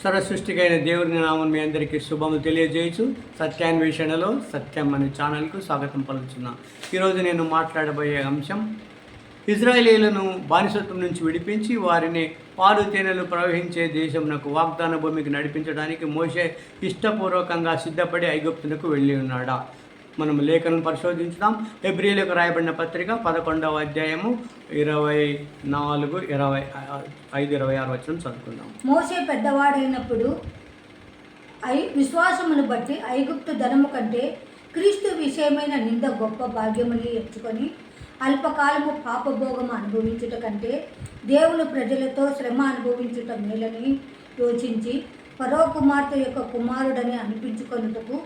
సర్వసృష్టికైన దేవుని నామం మీ అందరికీ శుభము తెలియజేయచ్చు సత్యాన్వేషణలో సత్యం అనే ఛానల్కు స్వాగతం పలుకుతున్నాను ఈరోజు నేను మాట్లాడబోయే అంశం ఇజ్రాయేలీలను బానిసత్వం నుంచి విడిపించి వారిని పాలు తేనెలు ప్రవహించే దేశంనకు వాగ్దాన భూమికి నడిపించడానికి మోషే ఇష్టపూర్వకంగా సిద్ధపడి ఐగుప్తునకు వెళ్ళి ఉన్నాడా? మనం లేఖను పరిశోధించుదాం. ఎబ్రిలకు రాయబడిన పత్రిక పదకొండవ అధ్యాయము ఇరవై నాలుగు ఇరవై ఐదు ఇరవై ఆరు వచ్చిన చదువుకుందాం. మోసే పెద్దవాడైనప్పుడు ఐ విశ్వాసమును బట్టి ఐగుప్తు ధనము కంటే క్రీస్తు విషయమైన నింద గొప్ప భాగ్యమని ఎంచుకొని అల్పకాలము పాపభోగము అనుభవించుట కంటే దేవుని ప్రజలతో శ్రమ అనుభవించుట మేలని యోచించి పరో కుమార్తె యొక్క కుమారుడని అనిపించుకొనుటకు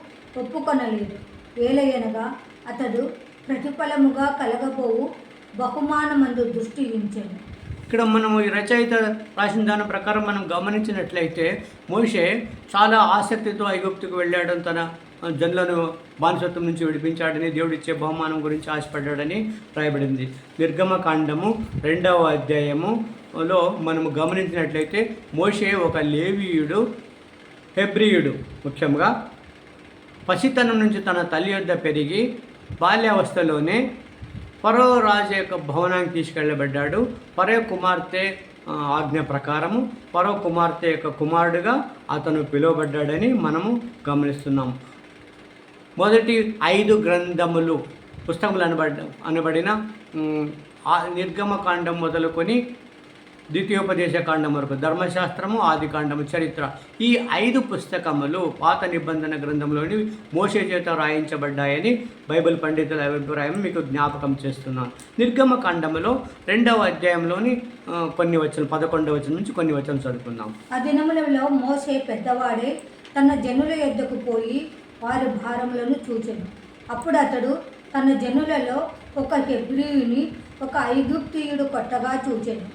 ఒప్పుకొనలేదు. ఏలయనగా అతడు ప్రతిఫలముగా కలగబోవు బహుమానమందు దృష్టి ఉంచాను ఇక్కడ మనము ఈ రచయిత రాసిన దాని ప్రకారం మనం గమనించినట్లయితే మోషే చాలా ఆసక్తితో ఐగుప్తుకు వెళ్ళాడని తన జనులను బానిసత్వం నుంచి విడిపించాడని దేవుడిచ్చే బహుమానం గురించి ఆశపడ్డాడని రాయబడింది. నిర్గమకాండము రెండవ అధ్యాయములో మనము గమనించినట్లయితే మోషే ఒక లేవీయుడు హెబ్రియుడు ముఖ్యంగా పసితనం నుంచి తన తల్లి యొద్ద పెరిగి బాల్యావస్థలోనే పరో రాజు యొక్క భవనానికి తీసుకెళ్ళబడ్డాడు పరో కుమార్తె ఆజ్ఞ ప్రకారము పరో కుమార్తె యొక్క కుమారుడుగా అతను పిలువబడ్డాడని మనము గమనిస్తున్నాం. మొదటి ఐదు గ్రంథములు పుస్తకములు అనబడ్డ అనబడిన నిర్గమకాండం మొదలుకొని ద్వితీయోపదేశ కాండం వరకు ధర్మశాస్త్రము ఆది కాండము చరిత్ర. ఈ ఐదు పుస్తకములు పాత నిబంధన గ్రంథంలోని మోసే చేత రాయించబడ్డాయని బైబిల్ పండితుల అభిప్రాయం మీకు జ్ఞాపకం చేస్తున్నాను నిర్గమ కాండములో రెండవ అధ్యాయంలోని కొన్ని వచ్చిన పదకొండవ వచ్చిన నుంచి కొన్ని వచ్చిన చదువుకుందాం. ఆ దినములలో మోసే పెద్దవాడే తన జనుల యొద్దకు పోయి వారి భారములను చూచెను. అప్పుడు అతడు తన జనులలో ఒక హెబ్రియుని ఒక ఐగుప్తియుడు కొట్టగా చూచెను.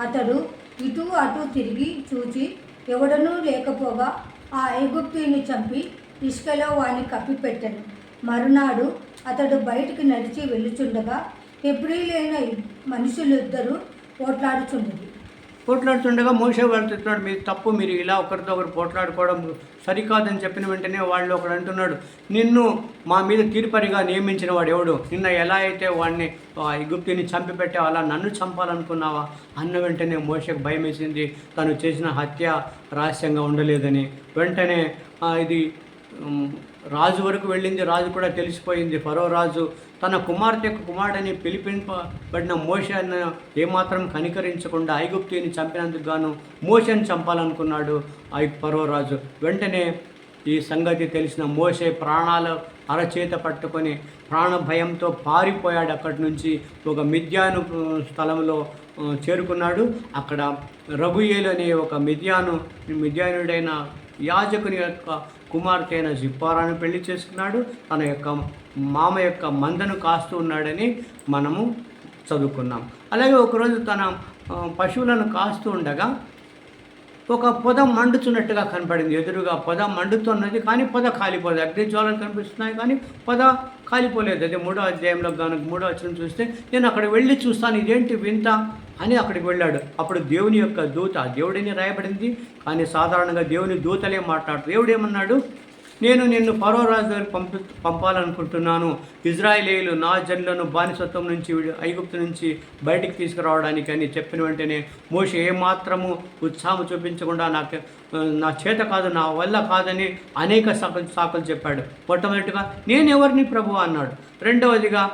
అతడు ఇటు అటు తిరిగి చూచి ఎవడనూ లేకపోగా ఆ ఐగుప్తీయుని చంపి ఇసుకలో వాని కప్పిపెట్టెను. మరునాడు అతడు బయటికి నడిచి వెళ్ళుచుండగా హెబ్రియులైన మనుషులిద్దరూ పోట్లాడుచున్నది పోట్లాడుతుండగా మోసే వారు చెప్తున్నాడు మీరు తప్పు మీరు ఇలా ఒకరితో ఒకరు పోట్లాడుకోవడం సరికాదని చెప్పిన వెంటనే వాళ్ళు ఒకడు అంటున్నాడు నిన్ను మా మీద తీర్పరిగా నియమించిన వాడు ఎవడు? నిన్న ఎలా అయితే వాడిని గుప్తిని చంపిపెట్టావు అలా నన్ను చంపాలనుకున్నావా? అన్న వెంటనే మోసకు భయం వేసింది. తను చేసిన హత్య రహస్యంగా ఉండలేదని. వెంటనే ఇది రాజు వరకు వెళ్ళింది. రాజు కూడా తెలిసిపోయింది. ఫరో రాజు తన కుమార్తె యొక్క కుమారుడని పిలిపింపబడిన మోషను ఏమాత్రం కనికరించకుండా ఐగుప్తిని చంపినందుకు గాను మోషని చంపాలనుకున్నాడు ఐ పర్వరాజు వెంటనే ఈ సంగతి తెలిసిన మోషే ప్రాణాలు అరచేత పట్టుకొని ప్రాణ భయంతో పారిపోయాడు. అక్కడి నుంచి ఒక మిథ్యాను స్థలంలో చేరుకున్నాడు. అక్కడ రఘుయేలు అనే ఒక మిథ్యాను మిథ్యానుడైన యాజకుని యొక్క కుమార్తె అయిన జిప్పారాను పెళ్ళి చేసుకున్నాడు. తన యొక్క మామ యొక్క మందను కాస్తూ ఉన్నాడని మనము చదువుకున్నాం. అలాగే ఒకరోజు తన పశువులను కాస్తూ ఉండగా ఒక పొద మండుతున్నట్టుగా కనపడింది. ఎదురుగా పొద మండుతున్నది కానీ పొద కాలిపోలేదు. అగ్నిజ్వాలను కనిపిస్తున్నాయి కానీ పొద కాలిపోలేదు. అదే మూడో అధ్యాయంలో కనుక మూడో వచ్చిన చూస్తే నేను అక్కడ వెళ్ళి చూస్తాను. ఇదేంటి వింత? అని అక్కడికి వెళ్ళాడు. అప్పుడు దేవుని యొక్క దూత దేవుడిని రాయబడింది. కానీ సాధారణంగా దేవుని దూతలే మాట్లాడుతారు దేవుడు ఏమన్నాడు నేను నిన్ను ఫరో రాజు దగ్గరికి పంపి పంపాలనుకుంటున్నాను. ఇజ్రాయేలీలు నా జన్లను బానిసత్వం నుంచి ఐగుప్తు నుంచి బయటికి తీసుకురావడానికి అని చెప్పిన వెంటనే మోష ఏమాత్రము ఉత్సాహం చూపించకుండా నాకు నా చేత కాదు నా వల్ల కాదని అనేక సాకులు సాకులు చెప్పాడు. మొట్టమొదటిగా నేను ఎవరిని ప్రభు అన్నాడు. రెండవదిగా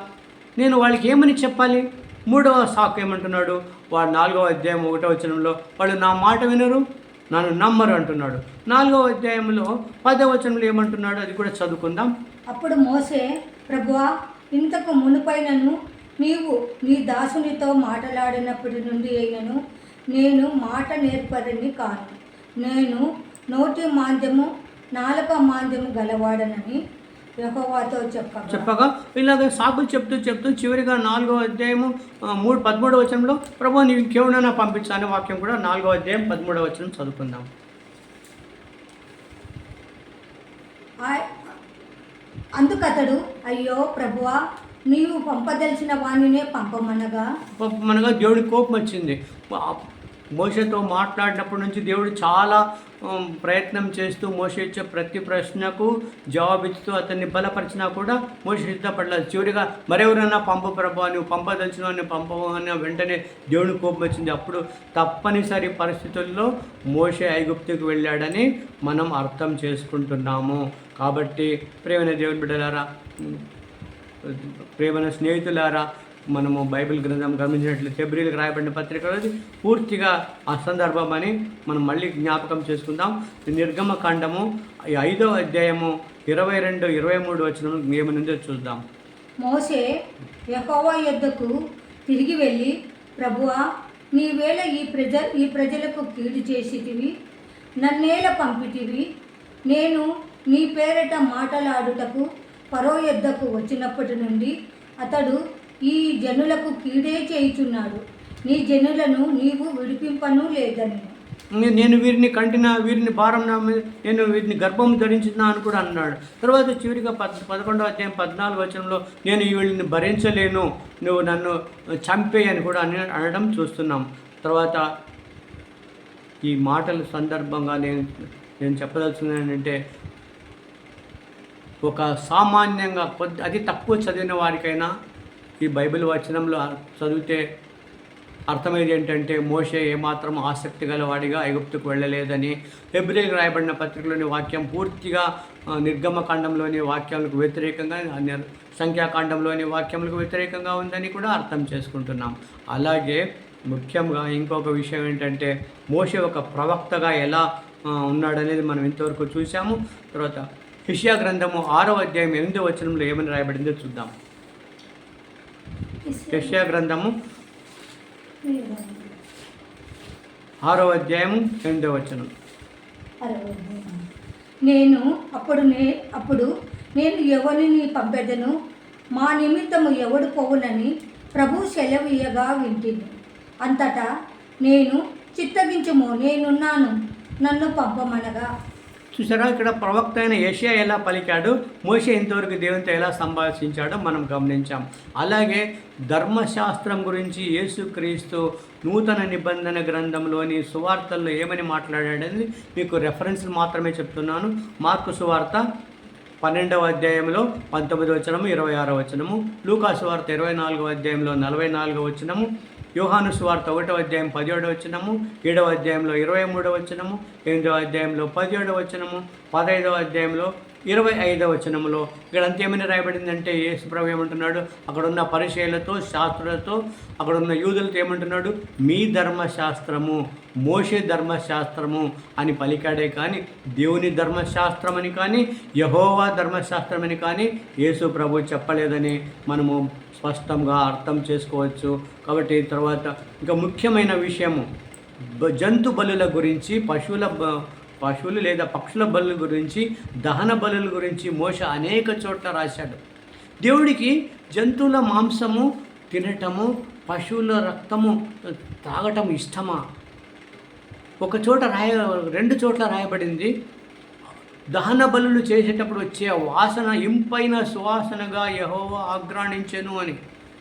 నేను వాళ్ళకి ఏమని చెప్పాలి? మూడవ సాకు ఏమంటున్నాడు? వాడు నాలుగవ అధ్యాయం ఒకటో వచనంలో వాళ్ళు నా మాట వినరు నన్ను నమ్మరు అంటున్నాడు. నాలుగవ అధ్యాయంలో పదవ వచనంలో ఏమంటున్నాడు? అది కూడా చదువుకుందాం. అప్పుడు మోసే ప్రభువా ఇంతకు మునుపైనను నీవు నీ దాసునితో మాట్లాడినప్పటి నుండి అయినను నేను మాట నేర్పరిని కాను. నేను నోటి మాంద్యము నాలుక మాంద్యము గలవాడనని చెప్పగా. చెప్పగా ఇలాగ సాకులు చెప్తూ చెప్తూ చివరిగా నాలుగో అధ్యాయము మూడు పదమూడవ వచనంలో ప్రభు నీవు ఇంకేమైనా పంపించానే వాక్యం కూడా నాలుగో అధ్యాయం పదమూడవ వచనం చదువుకుందాం. అందుకతడు అయ్యో ప్రభువా నీవు పంపదలిచిన వాణినే పంపమనగా? పాపం మనగా దేవుడికి కోపం వచ్చింది. మోసతో మోషతో మాట్లాడినప్పటి నుంచి దేవుడు చాలా ప్రయత్నం చేస్తూ మోస ఇచ్చే ప్రతి ప్రశ్నకు జవాబిస్తూ అతన్ని బలపరిచినా కూడా మోష సిద్ధపడలేదు. చివరిగా మరెవరైనా పంప ప్రభా నువ్వు పంపదలిచిన వాడిని పంపవు అని వెంటనే దేవుని కోపం వచ్చింది. అప్పుడు తప్పనిసరి పరిస్థితుల్లో మోషే ఐగుప్తుకు వెళ్ళాడని మనం అర్థం చేసుకుంటున్నాము. కాబట్టి ప్రేమైన దేవుని బిడ్డలారా ప్రేమైన స్నేహితులారా మనము బైబిల్ గ్రంథం గమనించినట్లు ఫిబ్రిల్కి రాయబడిన పత్రికలోది పూర్తిగా ఆ సందర్భం అని మనం మళ్ళీ జ్ఞాపకం చేసుకుందాం. నిర్గమ కాండము ఈ ఐదో అధ్యాయము ఇరవై రెండు ఇరవై మూడు వచ్చిన ఏమనుందో చూద్దాం. మోసే యహోవా యొద్దకు తిరిగి వెళ్ళి ప్రభువా నీవేళ ఈ ప్రజ ఈ ప్రజలకు కీడు చేసిటివి నన్నేల పంపిటివి నేను నీ పేరట మాటలాడుటకు పరో యొద్దకు వచ్చినప్పటి నుండి అతడు ఈ జనులకు కీడే చేయుచున్నాడు. నీ జనులను నీవు విడిపింపను లేదని. నేను వీరిని కంటిన వీరిని భారం నేను వీరిని గర్భం ధరించిన అని కూడా అన్నాడు. తర్వాత చివరిగా పద్ పదకొండవ అధ్యాయం పద్నాలుగు వచనంలో నేను వీళ్ళని భరించలేను నువ్వు నన్ను చంపేయని అని కూడా అని అనడం చూస్తున్నాం. తర్వాత ఈ మాటల సందర్భంగా నేను నేను చెప్పదలుచుకున్నాను ఏంటంటే ఒక సామాన్యంగా కొద్ది అది తక్కువ చదివిన వారికైనా ఈ బైబిల్ వచనంలో చదివితే అర్థమయ్యేది ఏంటంటే మోషే ఏమాత్రం ఆసక్తి గలవాడిగా ఐగుప్తుకు వెళ్ళలేదని ఫిబ్రిల్కి రాయబడిన పత్రికలోని వాక్యం పూర్తిగా నిర్గమకాండంలోని వాక్యాలకు వ్యతిరేకంగా సంఖ్యాకాండంలోని వాక్యములకు వ్యతిరేకంగా ఉందని కూడా అర్థం చేసుకుంటున్నాం. అలాగే ముఖ్యంగా ఇంకొక విషయం ఏంటంటే మోషే ఒక ప్రవక్తగా ఎలా ఉన్నాడనేది మనం ఇంతవరకు చూసాము తర్వాత హిషియా గ్రంథము ఆరో అధ్యాయం ఎనిమిదో వచనంలో ఏమని రాయబడిందో చూద్దాం. హిషియా గ్రంథము ఆరో అధ్యాయము ఎనిమిదో వచనం. నేను అప్పుడు నే అప్పుడు నేను ఎవరిని పంపెదను? మా నిమిత్తము ఎవడు పోవునని ప్రభు సెలవీయగా వింటిని. అంతటా నేను చిత్తగించుము నేనున్నాను నన్ను పంపమనగా. చూసారా? ఇక్కడ ప్రవక్త అయిన యెషయా ఎలా పలికాడు? మోషే ఇంతవరకు దేవునితో ఎలా సంభాషించాడో మనం గమనించాం. అలాగే ధర్మశాస్త్రం గురించి యేసుక్రీస్తు నూతన నిబంధన గ్రంథంలోని సువార్తల్లో ఏమని మాట్లాడాడని మీకు రెఫరెన్స్లు మాత్రమే చెప్తున్నాను. మార్కు సువార్త పన్నెండవ అధ్యాయంలో పంతొమ్మిది వచనము ఇరవై ఆరో వచనము లూకాసు వార్త ఇరవై నాలుగవ అధ్యాయంలో నలభై నాలుగవ వచనము యోహాను సువార్త ఒకటవ అధ్యాయం పదిహేడవ వచనము ఏడవ అధ్యాయంలో ఇరవై మూడవ వచనము ఎనిమిదవ అధ్యాయంలో పదిహేడవ వచనము పదహైదవ అధ్యాయంలో ఇరవై ఐదవ వచనములో ఇక్కడ అంతేమని రాయబడిందంటే యేసుప్రభు ఏమంటున్నాడు? అక్కడ ఉన్న శాస్త్రులతో అక్కడ ఉన్న యూదులతో ఏమంటున్నాడు? మీ ధర్మశాస్త్రము మోషే ధర్మశాస్త్రము అని పలికాడే కానీ దేవుని ధర్మశాస్త్రం అని కానీ యహోవా ధర్మశాస్త్రం అని కానీ యేసు ప్రభు చెప్పలేదని మనము స్పష్టంగా అర్థం చేసుకోవచ్చు. కాబట్టి తర్వాత ఇంకా ముఖ్యమైన విషయము జంతు బలుల గురించి పశువుల పశువులు లేదా పక్షుల బలుల గురించి దహన బలుల గురించి మోస అనేక చోట్ల రాశాడు. దేవుడికి జంతువుల మాంసము తినటము పశువుల రక్తము తాగటం ఇష్టమా? ఒక చోట రాయ రెండు చోట్ల రాయబడింది. దహన బలులు చేసేటప్పుడు వచ్చే వాసన ఇంపైన సువాసనగా యహోవా ఆగ్రాణించెను అని.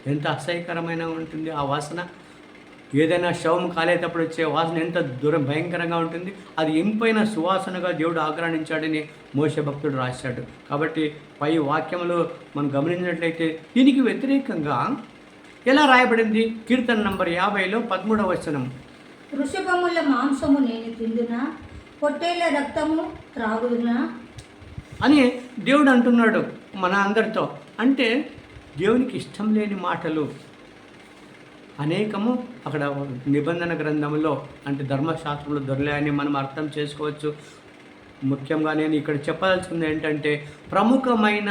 ఎంత అసహ్యకరమైన ఉంటుంది ఆ వాసన. ఏదైనా శవం కాలేటప్పుడు వచ్చే వాసన ఎంత దూరం భయంకరంగా ఉంటుంది. అది ఇంపైన సువాసనగా దేవుడు ఆగ్రాణించాడని మోస భక్తుడు రాశాడు. కాబట్టి పై వాక్యములు మనం గమనించినట్లయితే దీనికి వ్యతిరేకంగా ఎలా రాయబడింది? కీర్తన నంబర్ యాభైలో పదమూడవ వచనం. వృషభముల మాంసము నేను తిందునా? పొట్టేళ్ళ రక్తము త్రాగుదునా? అని దేవుడు అంటున్నాడు మన అందరితో. అంటే దేవునికి ఇష్టం లేని మాటలు. అనేకము అక్కడ నిబంధన గ్రంథంలో అంటే ధర్మశాస్త్రంలో దొరలేయని మనం అర్థం చేసుకోవచ్చు. ముఖ్యంగా నేను ఇక్కడ చెప్పాల్సింది ఏంటంటే ప్రముఖమైన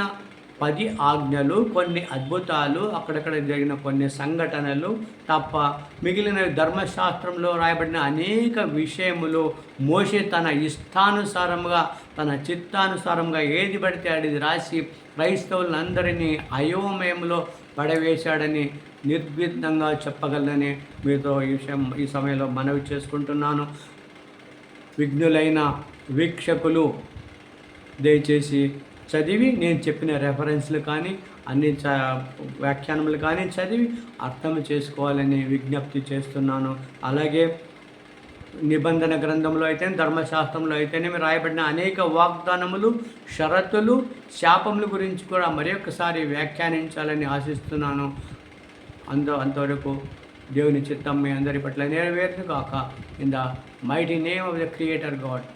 పది ఆజ్ఞలు కొన్ని అద్భుతాలు అక్కడక్కడ జరిగిన కొన్ని సంఘటనలు తప్ప మిగిలిన ధర్మశాస్త్రంలో రాయబడిన అనేక విషయములు మోసే తన ఇష్టానుసారంగా తన చిత్తానుసారంగా ఏది పడితే అది రాసి క్రైస్తవులందరినీ అయోమయంలో పడవేశాడని నిర్విఘ్నంగా చెప్పగలనని మీతో ఈ విషయం ఈ సమయంలో మనవి చేసుకుంటున్నాను. విఘ్నులైన వీక్షకులు దయచేసి చదివి నేను చెప్పిన రెఫరెన్స్లు కానీ అన్ని చ వ్యాఖ్యానములు కానీ చదివి అర్థం చేసుకోవాలని విజ్ఞప్తి చేస్తున్నాను. అలాగే నిబంధన గ్రంథంలో అయితే ధర్మశాస్త్రంలో అయితేనేమి రాయబడిన అనేక వాగ్దానములు షరతులు శాపముల గురించి కూడా మరి ఒక్కసారి వ్యాఖ్యానించాలని ఆశిస్తున్నాను. అందు అంతవరకు దేవుని చిత్తం మీ అందరి పట్ల నెరవేరును కాక in the mighty name of the creator god